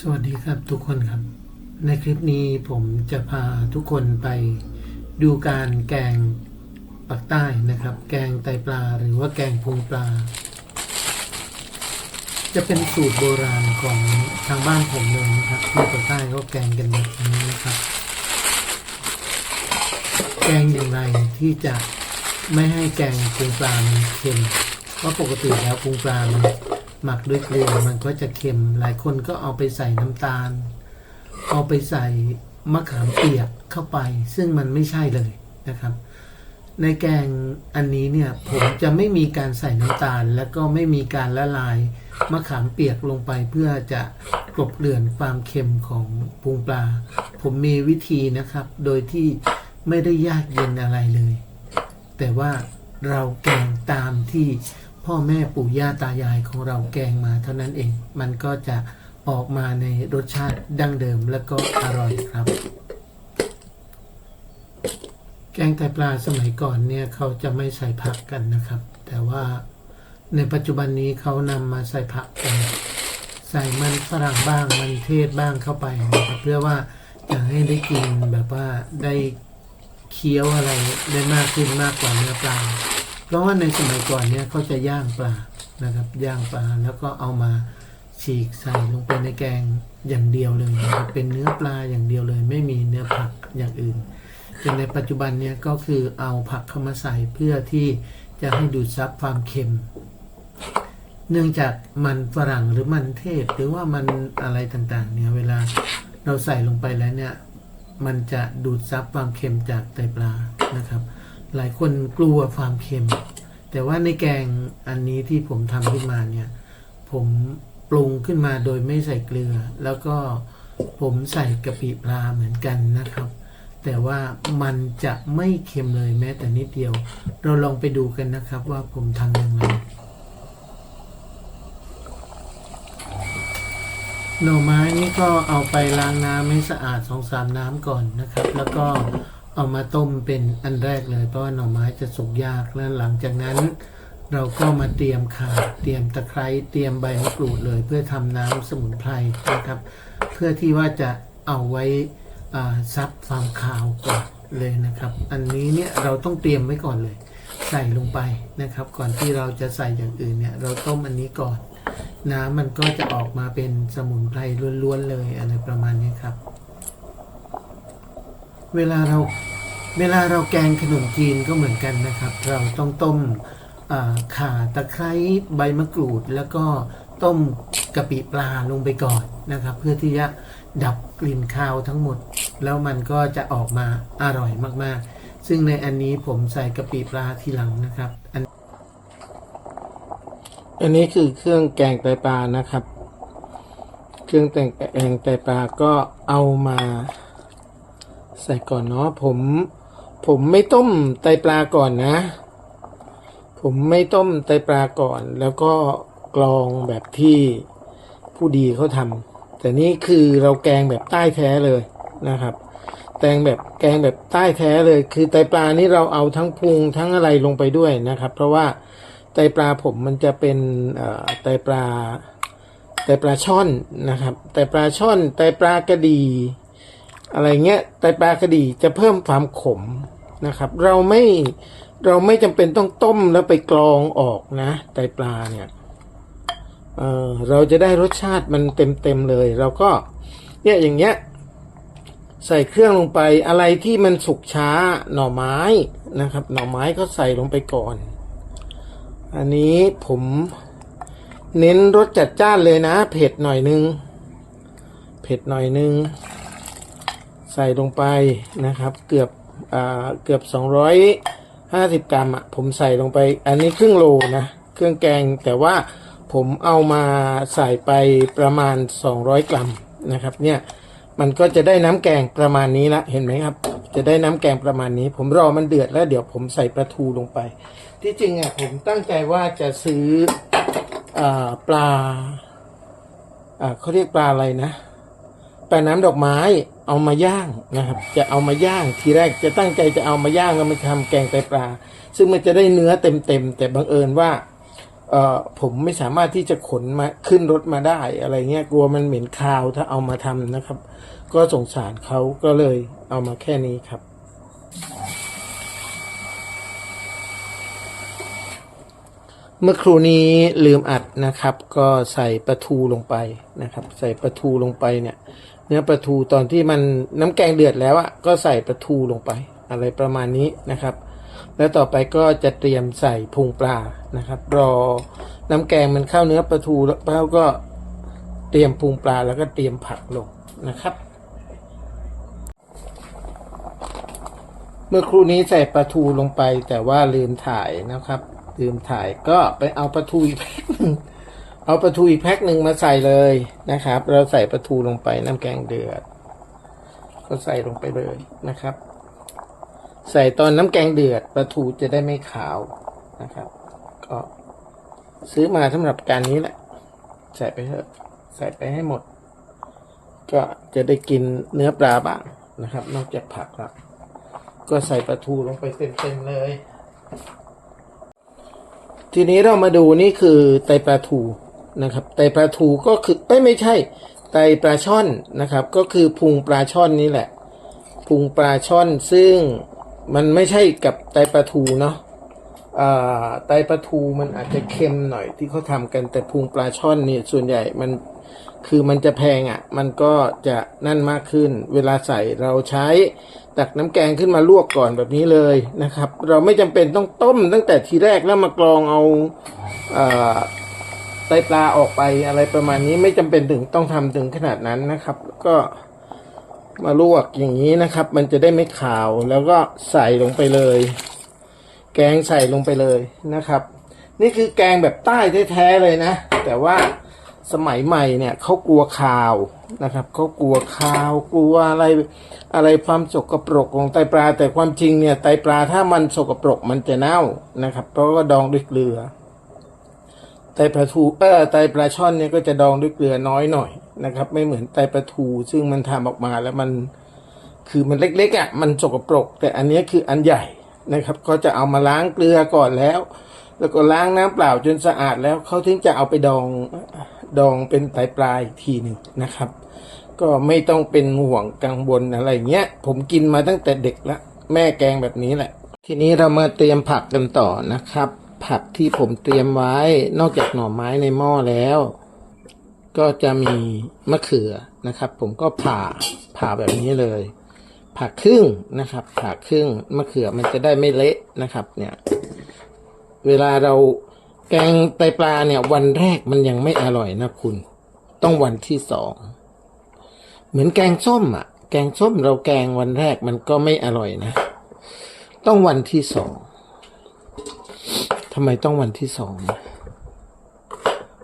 สวัสดีครับทุกคนครับ ในคลิปนี้ผมจะพาทุกคนไปดูการแกงปักใต้นะครับ แกงไตปลาหรือว่าแกงพุงปลา จะเป็นสูตรโบราณของทางบ้านผมเลยนะครับที่ปักใต้ก็แกงกันแบบนี้นะครับ แกงอย่างไรที่จะไม่ให้แกงพุงปลามันเค็มเพราะปกติแล้วพุงปลามัน หมักด้วยเกลือมันก็จะเค็ม หลายคนก็เอาไปใส่น้ำตาล เอาไปใส่มะขามเปียกเข้าไป ซึ่งมันไม่ใช่เลยนะครับ ในแกงอันนี้เนี่ยผมจะไม่มีการใส่น้ำตาล แล้วก็ไม่มีการละลายมะขามเปียกลงไปเพื่อจะกลบเกลื่อนความเค็มของพุงปลา ผมมีวิธีนะครับ โดยที่ไม่ได้ยากเย็นอะไรเลย แต่ว่าเราแกงตามที่ พ่อแม่ปู่ย่าตายายของเราแกงมาเท่านั้นเอง มันก็จะออกมาในรสชาติดั้งเดิมและก็อร่อยครับ แกงไตปลาสมัยก่อนเนี่ยเขาจะไม่ใส่ผักกันนะครับ แต่ว่าในปัจจุบันนี้เขานำมาใส่ผักกันใส่มันฝรั่งบ้างมันเทศบ้างเข้าไปนะครับเพื่อว่าจะให้ได้กินแบบว่าได้เคี้ยวอะไรได้มากขึ้นมากกว่าเนื้อปลา เพราะว่าในสมัยก่อนเนี่ยเขาจะย่างปลานะครับย่างปลาแล้วก็เอามาฉีกใส่ลงไปในแกงอย่างเดียวเลยนะครับเป็นเนื้อปลาอย่างเดียวเลย ไม่มีเนื้อผักอย่างอื่นแต่ในปัจจุบันเนี่ยก็คือเอาผักเข้ามาใส่เพื่อที่จะให้ดูดซับความเค็ม เนื่องจากมันฝรั่งหรือมันเทศหรือว่ามันอะไรต่างๆเนี่ยเวลาเราใส่ลงไปแล้วเนี่ยมันจะดูดซับความเค็มจากไตปลานะครับ หลายคนกลัวความเค็ม แต่ว่าในแกงอันนี้ที่ผมทำขึ้นมาเนี่ย ผมปรุงขึ้นมาโดยไม่ใส่เกลือ แล้วก็ผมใส่กะปิปลาเหมือนกันนะครับ แต่ว่ามันจะไม่เค็มเลยแม้แต่นิดเดียว เราลองไปดูกันนะครับว่าผมทำย่างไรหน่อไม้นี่ก็เอาไปล้างน้ำให้สะอาดสองสามน้ำก่อนนะครับ แล้วก็ เอามาต้มเป็นอันแรกเลย เพราะว่าหน่อไม้จะสุกยากแล้วหลังจากนั้นเราก็มาเตรียมข่าเตรียมตะไคร้เตรียมใบมะกรูดเลย เพื่อทำน้ำสมุนไพรนะครับ เพื่อที่ว่าจะเอาไว้ซับความขาวก่อนเลยนะครับ อันนี้เนี่ยเราต้องเตรียมไว้ก่อนเลย ใส่ลงไปนะครับ ก่อนที่เราจะใส่อย่างอื่นเนี่ยเราต้มอันนี้ก่อน น้ำมันก็จะออกมาเป็นสมุนไพรล้วนๆเลยอะไรประมาณนี้ครับ เวลาเราเวลาเราแกงขนมจีนก็เหมือนกันนะครับ เราต้องต้มข่าตะไคร้ใบมะกรูด แล้วก็ต้มกะปิปลาลงไปก่อนนะครับ เพื่อที่จะดับกลิ่นคาวทั้งหมด แล้วมันก็จะออกมาอร่อยมากๆ ซึ่งในอันนี้ผมใส่กะปิปลาทีหลังนะครับ อันอันนี้คือเครื่องแกงไตปลานะครับ เครื่องแต่งแกงไตปลาก็เอามา ใส่ก่อนเนาะผม ผมไม่ต้มไตปลาก่อนนะ ผมไม่ต้มไตปลาก่อน แล้วก็กรองแบบที่ผู้ดีเขาทำแต่นี่คือเราแกงแบบใต้แท้เลยนะครับแกงแบบแกงแบบใต้แท้เลย คือไตปลานี่เราเอาทั้งพุงทั้งอะไรลงไปด้วยนะครับ เพราะว่าไตปลาผมมันจะเป็นเอ่อไตปลาไตปลาช่อนนะครับไตปลาช่อนไตปลากระดี อะไรเงี้ยไตปลากระดีจะเพิ่มความขมนะครับ เราไม่เราไม่จำเป็นต้องต้มแล้วไปกรองออกนะไตปลาเนี่ยเออเราจะได้รสชาติมันเต็มเต็มเลย เราก็เนี่ยอย่างเงี้ยใส่เครื่องลงไปอะไรที่มันสุกช้าหน่อไม้นะครับ หน่อไม้ก็ใส่ลงไปก่อน อันนี้ผมเน้นรสจัดจ้านเลยนะ เผ็ดหน่อยนึง เผ็ดหน่อยนึง ใส่ลงไปนะครับ เกือบอ่าเกือบ 250 กรัมอะผมใส่ลงไป อันนี้ครึ่งโลนะเครื่องแกงแต่ว่าผมเอามาใส่ไปประมาณ 200 กรัมนะครับ เนี่ยมันก็จะได้น้ำแกงประมาณนี้ละเห็นไหมครับ จะได้น้ำแกงประมาณนี้ ผมรอมันเดือดแล้วเดี๋ยวผมใส่ปลาทูลงไป ที่จริงอะผมตั้งใจว่าจะซื้ออปลาเขาเรียกปลาอะไรนะปลาน้ำดอกไม้ เอามาย่างนะครับ จะเอามาย่างทีแรกจะตั้งใจจะเอามาย่างแล้วมาทำแกงไตปลา ซึ่งมันจะได้เนื้อเต็มๆแต่บังเอิญว่าเอ่อผมไม่สามารถที่จะขนมาขึ้นรถมาได้อะไรเงี้ยกลัวมันเหม็นคาวถ้าเอามาทำนะครับ ก็สงสารเขาก็เลยเอามาแค่นี้ครับ เมื่อครูนี้ลืมอัดนะครับ ก็ใส่ปลาทูลงไปนะครับ ใส่ปลาทูลงไปเนี่ย เนื้อปลาทูตอนที่มันน้ำแกงเดือดแล้วอะก็ใส่ปลาทูลงไป อะไรประมาณนี้นะครับ แล้วต่อไปก็จะเตรียมใส่พุงปลานะครับ รอน้ำแกงมันเข้าเนื้อปลาทูแล้วก็เตรียมพุงปลาแล้วก็เตรียมผักลงนะครับ เมื่อครู่นี้ใส่ปลาทูลงไปแต่ว่าลืมถ่ายนะครับ ลืมถ่ายก็ไปเอาปลาทูอีกแพ็คนึง เอาปลาทูอีกแพ็คหนึ่งมาใส่เลยนะครับ เราใส่ปลาทูลงไปน้ำแกงเดือด ก็ใส่ลงไปเลยนะครับ ใส่ตอนน้ำแกงเดือดปลาทูจะได้ไม่ขาวนะครับ ก็ซื้อมาสำหรับการนี้แหละ ใส่ไปเถอะใส่ไปให้หมด ก็จะได้กินเนื้อปลาบ้างนะครับ นอกจากผักแล้วก็ใส่ปลาทูลงไปเต็มๆเลย ทีนี้เรามาดูนี่คือไตปลาทู นะครับไตปลาทูก็คือเอ้ยไม่ใช่ไตปลาช่อนนะครับ ก็คือพุงปลาช่อนนี่แหละ พุงปลาช่อนซึ่งมันไม่ใช่กับไตปลาทูเนาะไตปลาทูมันอาจจะเค็มหน่อยที่เขาทำกันแต่พุงปลาช่อนเนี่ยส่วนใหญ่มันคือมันจะแพงอะ่ะ มันก็จะนั่นมากขึ้น เวลาใส่เราใช้ตักน้ำแกงขึ้นมาลวกก่อนแบบนี้เลยนะครับ เราไม่จำเป็นต้องต้มตั้งแต่ทีแรกแล้วมากรองเอาอ่า ไตปลาออกไปอะไรประมาณนี้ไม่จำเป็นถึงต้องทำถึงขนาดนั้นนะครับ ก็มาลวกอย่างนี้นะครับ มันจะได้ไม่ขาวแล้วก็ใส่ลงไปเลย แกงใส่ลงไปเลยนะครับ นี่คือแกงแบบใต้แท้ๆเลยนะ แต่ว่าสมัยใหม่เนี่ยเขากลัวคาวนะครับเขากลัวคาวกลัวอะไรอะไรความสกปรกของไตปลา แต่ความจริงเนี่ยไตปลาถ้ามันสกปรกมันจะเน่านะครับ เพราะว่าดองด้วยเกลือ ไตปลาทูเออไตปลาช่อนเนี่ยก็จะดองด้วยเกลือน้อยหน่อยนะครับ ไม่เหมือนไตปลาทูซึ่งมันทำออกมาแล้วมันคือมันเล็กๆอะมันสกปรก แต่อันนี้คืออันใหญ่นะครับ ก็จะเอามาล้างเกลือก่อนแล้ว แล้วก็ล้างน้ำเปล่าจนสะอาดแล้วเขาถึงจะเอาไปดองดองเป็นไตปลาอีกทีหนึ่งนะครับ ก็ไม่ต้องเป็นห่วงกังวลอะไรเงี้ย ผมกินมาตั้งแต่เด็กละแม่แกงแบบนี้แหละ ทีนี้เรามาเตรียมผักกันต่อนะครับ ผักที่ผมเตรียมไว้ นอกจากหน่อไม้ในหม้อแล้ว ก็จะมีมะเขือนะครับ ผมก็ผ่าผ่าแบบนี้เลยผ่าครึ่งนะครับผ่าครึ่งมะเขือมันจะได้ไม่เละนะครับ เนี่ย เวลาเราแกงไตปลาเนี่ย วันแรกมันยังไม่อร่อยนะคุณ ต้องวันที่สองเหมือนแกงส้มอะ แกงส้มเราแกงวันแรกมันก็ไม่อร่อยนะ ต้องวันที่สอง ทำไมต้องวันที่สอง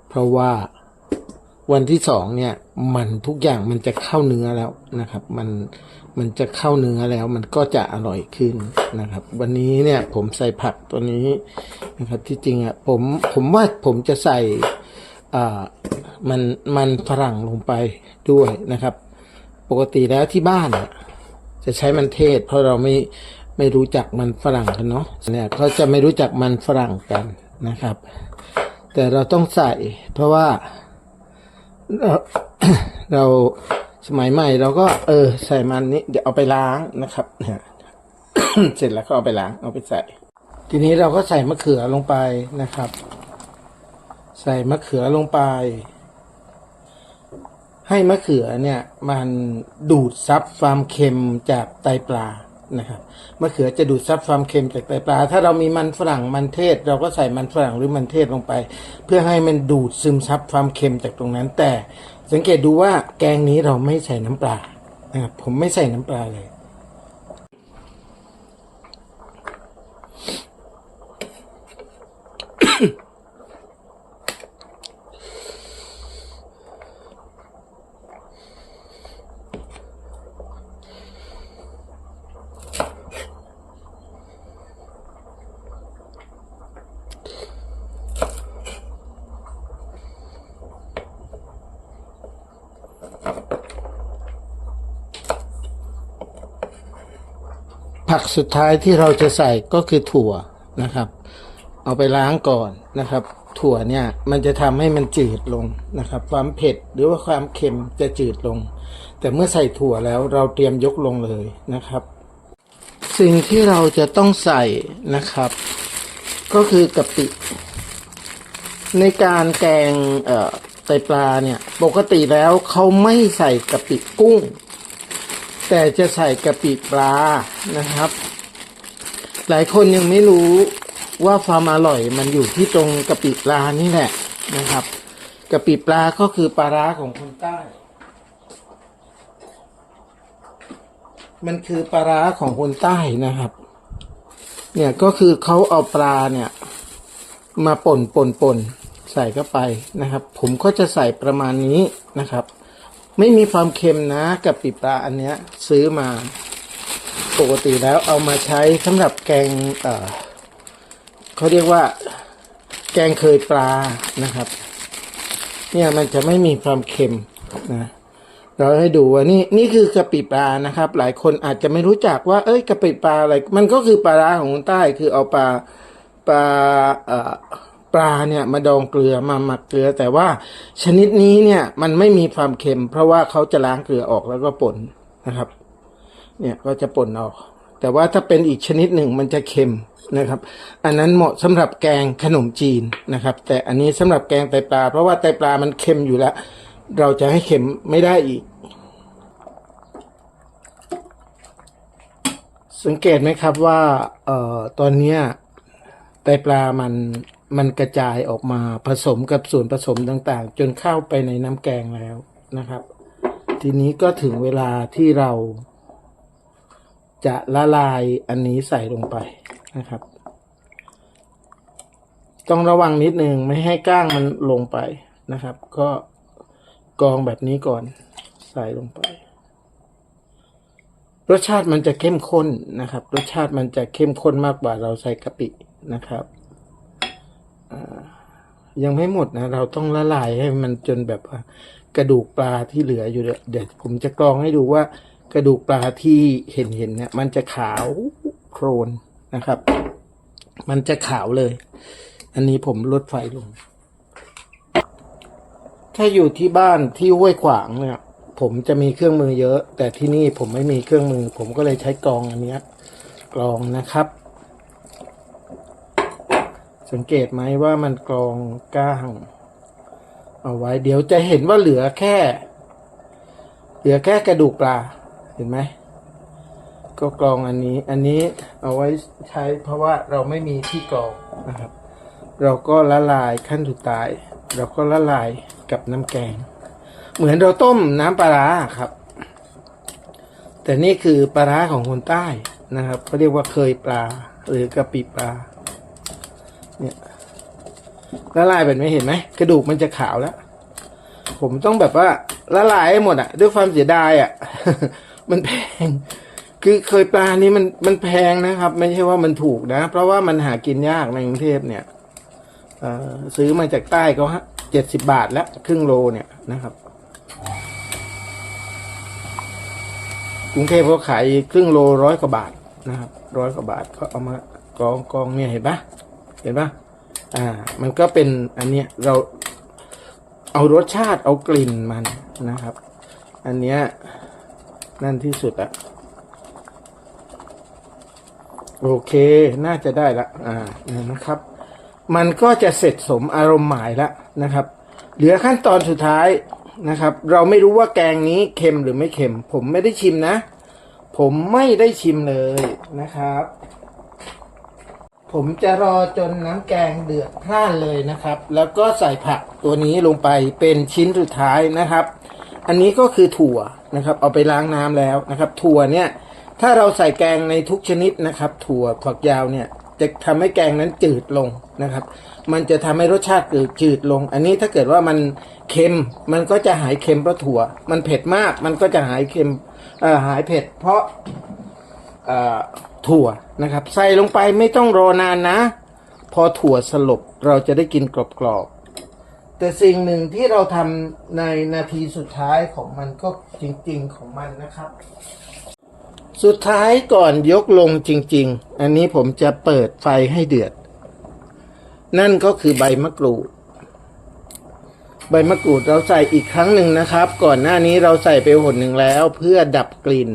เพราะว่าวันที่สองเนี่ย มันทุกอย่างมันจะเข้าเนื้อแล้วนะครับ มันมันจะเข้าเนื้อแล้ว มันก็จะอร่อยขึ้นนะครับ วันนี้เนี่ย ผมใส่ผักตัวนี้นะครับ ที่จริงอะผมผมว่าผมจะใส่อ่ามันมันฝรั่งลงไปด้วยนะครับ ปกติแล้วที่บ้านจะใช้มันเทศ เพราะเราไม่ ไม่รู้จักมันฝรั่งกันเนาะเนี่ยเขาจะไม่รู้จักมันฝรั่งกันนะครับ แต่เราต้องใส่ เพราะว่า เราเราสมัยใหม่เราก็ เออ ใส่มันนี้เดี๋ยวเอาไปล้างนะครับเนี่ยเสร็จแล้วก็เอาไปล้างเอาไปใส่ ทีนี้เราก็ใส่มะเขือลงไปนะครับ ใส่มะเขือลงไป ให้มะเขือเนี่ย มันดูดซับความเค็มจากไตปลา นะครับมะเขือจะดูดซับความเค็มจากไตปลา ถ้าเรามีมันฝรั่งมันเทศ เราก็ใส่มันฝรั่งหรือมันเทศลงไป เพื่อให้มันดูดซึมซับความเค็มจากตรงนั้น แต่สังเกตดูว่าแกงนี้เราไม่ใส่น้ำปลานะครับผมไม่ใส่น้ำปลาเลย ผักสุดท้ายที่เราจะใส่ก็คือถั่วนะครับ เอาไปล้างก่อนนะครับ ถั่วเนี่ยมันจะทำให้มันจืดลงนะครับ ความเผ็ดหรือว่าความเค็มจะจืดลง แต่เมื่อใส่ถั่วแล้วเราเตรียมยกลงเลยนะครับ สิ่งที่เราจะต้องใส่นะครับ ก็คือกะปิ ในการแกงเอ่อไตปลาเนี่ย ปกติแล้วเขาไม่ใส่กะปิกุ้ง แต่จะใส่กะปิปลานะครับ หลายคนยังไม่รู้ว่าความอร่อยมันอยู่ที่ตรงกะปิปลานี่แหละนะครับกะปิปลาก็คือปลาร้าของคนใต้ มันคือปลาร้าของคนใต้นะครับ เนี่ยก็คือเขาเอาปลาเนี่ย มาป่นป่นป่นใส่เข้าไปนะครับ ผมก็จะใส่ประมาณนี้นะครับ ไม่มีความเค็มนะกับปีปลาอันเนี้ยซื้อมา ปกติแล้วเอามาใช้สำหรับแกงเอ่อเขาเรียกว่า แกงเคยปลานะครับ เนี่ยมันจะไม่มีความเค็มนะเราให้ดูว่านี่นี่คือกะปิปลานะครับ หลายคนอาจจะไม่รู้จักว่า เอ้ยกะปิปลาอะไร มันก็คือปลาร้าของคนใต้คือเอาปลาปลาเอ่อ ปลาเนี่ยมาดองเกลือมาหมักเกลือ แต่ว่าชนิดนี้เนี่ยมันไม่มีความเค็ม เพราะว่าเขาจะล้างเกลือออกแล้วก็ป่นนะครับ เนี่ยก็จะป่นออก แต่ว่าถ้าเป็นอีกชนิดหนึ่งมันจะเค็มนะครับ อันนั้นเหมาะสำหรับแกงขนมจีนนะครับ แต่อันนี้สำหรับแกงไตปลา เพราะว่าไตปลามันเค็มอยู่แล้ว เราจะให้เค็มไม่ได้อีก สังเกตไหมครับว่าเอ่อตอนเนี้ยไตปลามัน มันกระจายออกมาผสมกับส่วนผสมต่างๆ จนเข้าไปในน้ำแกงแล้วนะครับ ทีนี้ก็ถึงเวลาที่เรา จะละลายอันนี้ใส่ลงไปนะครับ ต้องระวังนิดนึงไม่ให้ก้างมันลงไปนะครับ ก็กองแบบนี้ก่อนใส่ลงไป รสชาติมันจะเข้มข้นนะครับ รสชาติมันจะเข้มข้นมากกว่าเราใส่กะปินะครับ ยังไม่หมดนะ เราต้องละลายให้มันจนแบบว่ากระดูกปลาที่เหลืออยู่เนี่ยเดี๋ยวผมจะกรองให้ดูว่ากระดูกปลาที่เห็นเห็นเนี่ย มันจะขาวโครนนะครับ มันจะขาวเลย อันนี้ผมลดไฟลง ถ้าอยู่ที่บ้านที่ห้วยขวางเนี่ย ผมจะมีเครื่องมือเยอะ แต่ที่นี่ผมไม่มีเครื่องมือ ผมก็เลยใช้กรองอันนี้กรองนะครับ สังเกตไหมว่ามันกรองก้าง เอาไว้ เดี๋ยวจะเห็นว่าเหลือแค่ เหลือแค่กระดูกปลา เห็นไหม ก็กรองอันนี้ อันนี้เอาไว้ใช้เพราะว่าเราไม่มีที่กรองนะครับ เราก็ละลายขั้นสุดท้าย เราก็ละลายกับน้ำแกง เหมือนเราต้มน้ำปลาร้าครับ แต่นี่คือปลาร้าของคนใต้นะครับเขาเรียกว่าเคยปลาหรือกะปิปลา เนี่ยละลายแบบนี้เห็นไหมกระดูกมันจะขาวแล้ว ผมต้องแบบว่าละลายให้หมดอะด้วยความเสียดายอะมันแพง คือเคยปลานี้มันมันแพงนะครับ ไม่ใช่ว่ามันถูกนะ เพราะว่ามันหากินยากในกรุงเทพเนี่ยซื้อมาจากใต้ก็เจ็ดสิบบาทแล้วครึ่งโลเนี่ยนะครับกรุงเทพเขาขายครึ่งโลร้อยกว่าบาทนะครับร้อยกว่าบาทก็เอามากองกองเนี่ยเห็นปะ เห็นปะอ่า มันก็เป็นอันเนี้ยเราเอารสชาติเอากลิ่นมันนะครับ อันเนี้ยนั่นที่สุดอะโอเค น่าจะได้ละอ่านะครับ มันก็จะเสร็จสมอารมณ์หมายแล้วนะครับ เหลือขั้นตอนสุดท้ายนะครับ เราไม่รู้ว่าแกงนี้เค็มหรือไม่เค็ม ผมไม่ได้ชิมนะ ผมไม่ได้ชิมเลยนะครับ ผมจะรอจนน้ำแกงเดือดพล่านเลยนะครับ แล้วก็ใส่ผักตัวนี้ลงไปเป็นชิ้นสุดท้ายนะครับ อันนี้ก็คือถั่วนะครับ เอาไปล้างน้ำแล้วนะครับ ถั่วเนี่ย ถ้าเราใส่แกงในทุกชนิดนะครับ ถั่วฝักยาวเนี่ยจะทำให้แกงนั้นจืดลงนะครับ มันจะทำให้รสชาติจืดลง อันนี้ถ้าเกิดว่ามันเค็ม มันก็จะหายเค็มเพราะถั่ว มันเผ็ดมาก มันก็จะหายเค็มหายเผ็ด เพราะ ถั่วนะครับ ใส่ลงไปไม่ต้องรอนานนะ พอถั่วสลบเราจะได้กินกรอบๆ แต่สิ่งหนึ่งที่เราทำในนาทีสุดท้ายของมันก็จริงๆของมันนะครับ สุดท้ายก่อนยกลงจริง ๆ อันนี้ผมจะเปิดไฟให้เดือด นั่นก็คือใบมะกรูดใบมะกรูดเราใส่อีกครั้งหนึ่งนะครับ ก่อนหน้านี้เราใส่ไปหนหนึ่งแล้ว เพื่อดับกลิ่น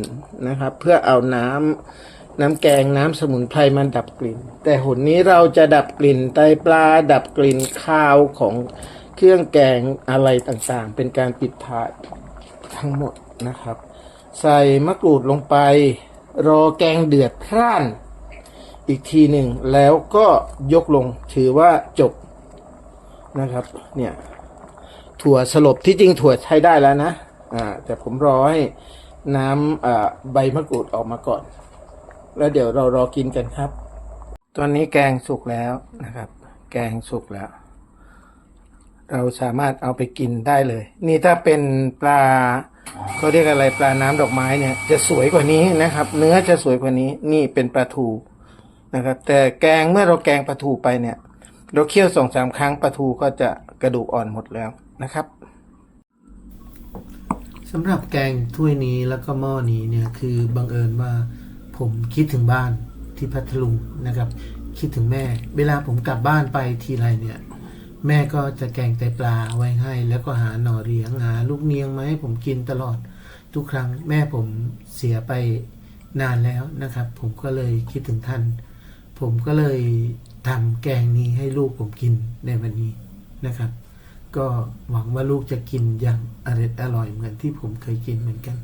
นะครับ เพื่อเอาน้ำ น้ำแกงน้ำสมุนไพรมันดับกลิ่น แต่หนนี้เราจะดับกลิ่นไตปลาดับกลิ่นข้าวของเครื่องแกงอะไรต่างๆ เป็นการปิดท้ายทั้งหมดนะครับ ใส่มะกรูดลงไป รอแกงเดือดพร่านอีกทีหนึ่งแล้วก็ยกลงถือว่าจบนะครับ เนี่ย ถั่วสลบที่จริงถั่วใช้ได้แล้วนะอ่าแต่ผมรอให้น้ำใบมะกรูดออกมาก่อน แล้วเดี๋ยวเรารอกินกันครับ ตอนนี้แกงสุกแล้วนะครับ แกงสุกแล้ว เราสามารถเอาไปกินได้เลย นี่ถ้าเป็นปลาเขาเรียกอะไรปลาน้ำดอกไม้เนี่ย จะสวยกว่านี้นะครับ เนื้อจะสวยกว่านี้ นี่เป็นปลาทูนะครับ แต่แกงเมื่อเราแกงปลาทูไปเนี่ย เราเคี่ยวสองสามครั้งปลาทูก็จะกระดูกอ่อนหมดแล้วนะครับสำหรับแกงถ้วยนี้แล้วก็หม้อนี้เนี่ยคือบังเอิญว่า ผมคิดถึงบ้านที่พัทลุงนะครับ คิดถึงแม่ เวลาผมกลับบ้านไปทีไรเนี่ย แม่ก็จะแกงไตปลาไว้ให้ แล้วก็หาหน่อเรียงหาลูกเนียงมาให้ผมกินตลอดทุกครั้งแม่ผมเสียไปนานแล้วนะครับ ผมก็เลยคิดถึงท่าน ผมก็เลยทำแกงนี้ให้ลูกผมกินในวันนี้นะครับ ก็หวังว่าลูกจะกินอย่างอร่อยอร่อยเหมือนที่ผมเคยกินเหมือนกัน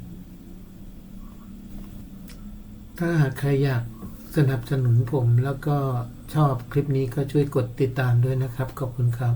ถ้าหากใครอยากสนับสนุนผมแล้วก็ชอบคลิปนี้ก็ช่วยกดติดตามด้วยนะครับ ขอบคุณครับ